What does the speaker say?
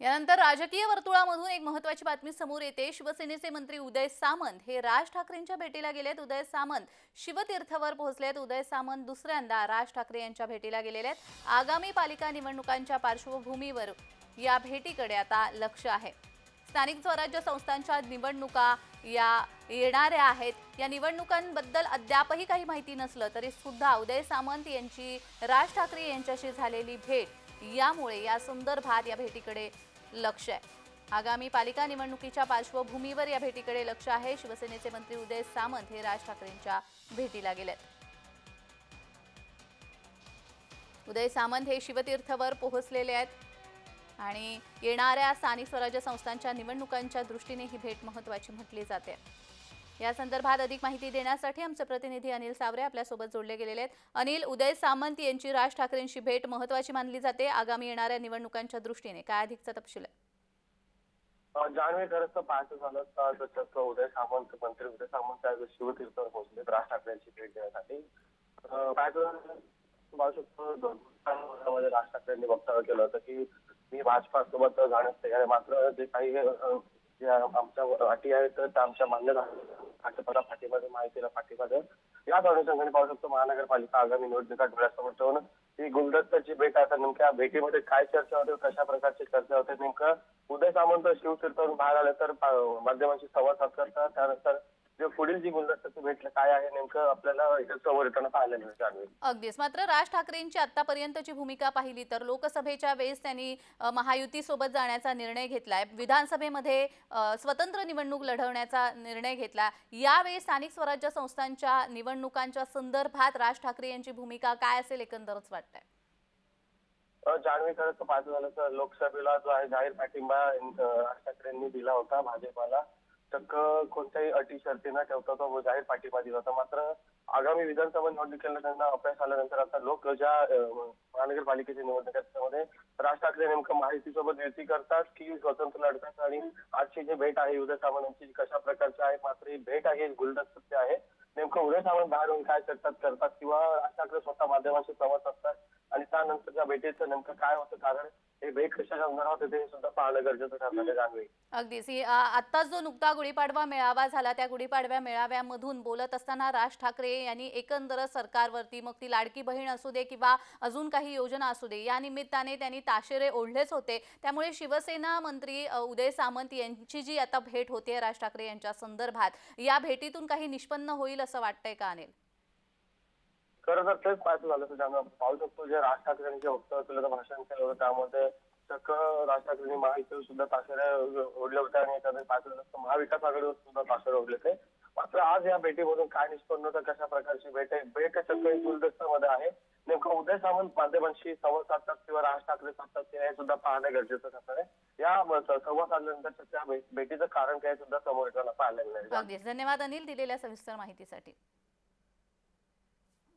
यानंतर राजकीय वर्तुळामधून एक महत्वाची बातमी समोर येते. शिवसेनेचे मंत्री उदय सामंत हे राज ठाकरेंच्या भेटीला गेलेत. उदय सामंत शिवतीर्थवर पोहोचलेत. उदय सामंत दुसऱ्यांदा राज ठाकरे यांच्या भेटीला गेलेले आहेत. आगामी पालिका निवडणुकांच्या पार्श्वभूमीवर या भेटीकडे आता लक्ष आहे. स्थानिक स्वराज्य संस्थांच्या निवडणुका या येणाऱ्या आहेत. या निवडणुकांबद्दल अद्यापही काही माहिती नसलं तरी सुद्धा उदय सामंत यांची राज ठाकरे यांच्याशी झालेली भेट यामुळे या संदर्भात या भेटीकडे लक्ष आहे. आगामी पालिका निवडणुकीच्या पार्श्वभूमीवर या भेटीकडे लक्ष आहे. शिवसेनेचे मंत्री उदय सामंत हे राज ठाकरेंच्या भेटीला गेलेत. उदय सामंत हे शिवतीर्थवर पोहोचलेले आहेत आणि येणाऱ्या स्थानिक स्वराज्य संस्थांच्या निवडणुकांच्या दृष्टीने ही भेट महत्वाची म्हटली जाते. या संदर्भात अधिक माहिती देण्यासाठी आमचे प्रतिनिधी अनिल सावरे आपल्यासोबत जोडले गेलेले आहेत. अनिल उदय सामंत यांची राज ठाकरेंशी भेट महत्वाची मानली जाते. आगामी येणाऱ्या निवडणुकांच्या दृष्टीने काय अधिकचा तपशील आहे? अं, खरंच तर पाहायचं झालं तर जसं उदय सामंत मंत्री उदय सामंत आज शिवतीर्थ पोहोचले राज ठाकरेंची भेट देण्यासाठी पाहायचं पाहू शकतो राज ठाकरेंनी वक्तव्य केलं होतं की मी भाजपासोबत जाण्यास तयार आहे. मात्र जे काही आमच्या अटी आहेत तर आमच्या मान्य झाल्या. भाजपला पाठीमध्ये माहितीला पाठीमध्ये या अनुषंगाने पाहू शकतो महानगरपालिका आगामी निवडणुका डोळ्यासमोर ठेवून ही गुलदस्ताची भेट आता नेमक्या भेटीमध्ये काय चर्चा होते कशा प्रकारची चर्चा होते नेमकं उदय सामंत शिवतीर्थवरून बाहेर आले तर माध्यमांशी संवाद साधतात. त्यानंतर जे पुढील जी गुलदस्त्याची भेट काय आहे नेमकं आपल्याला इथे पाहायला जान्हवी अगदीच. मात्र राज ठाकरेंची आतापर्यंतची भूमिका पाहिली तर लोकसभेच्या वेळेस त्यांनी अ, महायुतीसोबत जाण्याचा निर्णय घेतलाय. विधानसभेमध्ये स्वतंत्र निवडणूक लढवण्याचा निर्णय घेतला. यावेळी स्थानिक स्वराज्य संस्थांच्या निवडणुकांच्या संदर्भात राज ठाकरे यांची भूमिका काय असेल एकंदरच वाटतंय? अ, जान्हवी खरं तर पाहायचं झालं तर लोकसभेला जो आहे जाहीर पाठिंबा राज ठाकरेंनी दिला होता भाजपाला. चक्क कोणत्याही अटी शर्ती न ठेवता तो जाहीर पाठिंबा दिला होता. मात्र आगामी विधानसभा निवडणुकीला त्यांना अपयश आल्यानंतर आता लोक ज्या अ, महानगरपालिकेची निवडणूक आहे त्यामध्ये राज ठाकरे नेमकं माहितीसोबत युती करतात की स्वतंत्र लढतात आणि आजची जी भेट आहे उदय सामंत यांची कशा प्रकारची आहे मात्र ही भेट आहे गुलदस्ते आहे. नेमकं उदय सामंत बाहेर होऊन काय चर्चा करतात किंवा राज ठाकरे स्वतः माध्यमांशी संवाद साधतात आणि त्यानंतरच्या भेटीचं नेमकं काय होतं कारण हे भेट संदर्भात होते हे सुद्धा पाहणं गरजेचं ठरणार अगदीच. ही, आ, आत्ताच जो नुकता गुढीपाडवा मेळावा झाला त्या गुढीपाडव्या मेळाव्यामधून बोलत असताना राज ठाकरे यांनी एकंदर सरकारवरती मग ती लाडकी बहीण असू दे किंवा अजून काही योजना असू दे या निमित्ताने त्यांनी ताशेरे ओढलेच होते. त्यामुळे शिवसेना मंत्री अ, उदय सामंत यांची जी आता भेट होते राज ठाकरे यांच्या संदर्भात या भेटीतून काही निष्पन्न होईल असं वाटतंय का अनिल? खरं तर तेच पाहायचं झालं तर ज्यांना पाहू शकतो जे राज ठाकरेंचे जे वक्तव्य केलं भाषण केलं होतं. त्यामध्ये चक्क राज ठाकरेंनी महायुतीवर सुद्धा ताशेरे ओढले होते आणि त्यामध्ये पाहायचं झालं तर महाविकास आघाडीवर सुद्धा ताशेरे ओढले होते. मात्र आज या भेटीमधून काय निष्पन्न होतं कशा प्रकारची भेट आहे? भेट चक्क ही आहे. नेमकं उदय सामंत माध्यमांशी संवाद साधतात किंवा राज ठाकरे साधतात की हे सुद्धा पाहणं गरजेचं ठरणार आहे. या संवाद साधल्यानंतर त्या भेटीचं कारण काय सुद्धा समोर येताना पाहायला मिळेल. धन्यवाद अनिल दिलेल्या सविस्तर माहितीसाठी.